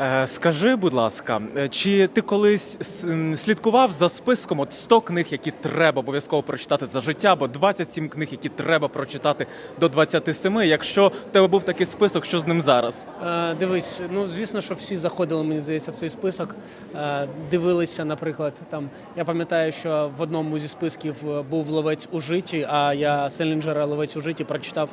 Е, Скажи, будь ласка, е, чи ти колись слідкував за списком от 100 книг, які треба обов'язково прочитати за життя, або 27 книг, які треба прочитати до 27? Якщо в тебе був такий список, що з ним зараз? Е, Дивись, ну звісно, що всі заходили, мені здається, в цей список. Дивилися, наприклад, там я пам'ятаю, що в одному зі списків був ловець у житті, а я Селінджера ловець у житті прочитав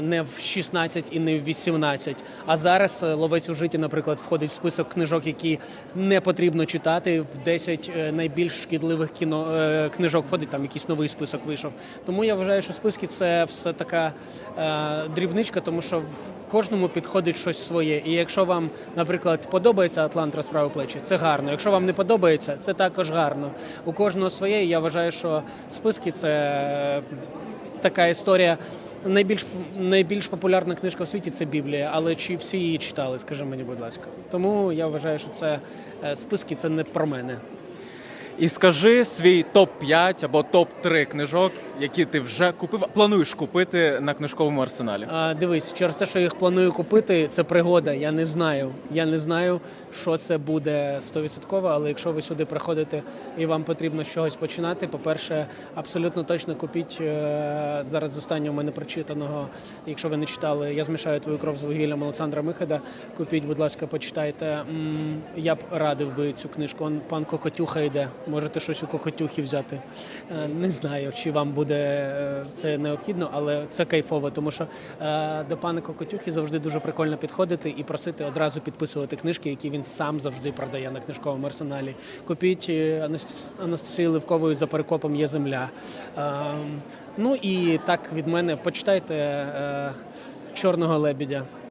не в 16 і не в 18. А зараз ловець у житті, наприклад, входить в список книжок, які не потрібно читати. В 10 е, найбільш шкідливих кіно е, книжок входить там якийсь новий список вийшов. Тому я вважаю, що списки це все така е, дрібничка, тому що в кожному підходить щось своє. І якщо вам, наприклад, подобається Атлант розправи плечі, це гарно. Якщо вам не подобається, це також гарно. У кожного своє. І я вважаю, що списки це е, така історія. Найбільш найбільш популярна книжка в світі це Біблія, але чи всі її читали? Скажи мені, будь ласка. Тому я вважаю, що це е, списки це не про мене. І скажи свій топ-5 або топ-3 книжок, які ти вже купив, плануєш купити на книжковому арсеналі. А, дивись, через те, що їх планую купити, це пригода. Я не знаю. Я не знаю, що це буде 100%, але якщо ви сюди приходите і вам потрібно з чогось починати, по-перше, абсолютно точно купіть е, зараз з останнього мене прочитаного. Якщо ви не читали, я змішаю твою кров з вугіллям Олександра Михеда. Купіть, будь ласка, почитайте. Я б радив би цю книжку. Он пан Кокотюха йде. Можете щось у Кокотюхи взяти. Е, Не знаю, чи вам буде е, це необхідно, але це кайфово, тому що е, до пана Кокотюхи завжди дуже прикольно підходити і просити одразу підписувати книжки, які він сам завжди продає на книжковому арсеналі. Купіть Анастас- Анастасії Левкової за перекопом є земля. Ну і так від мене почитайте Чорного лебідя.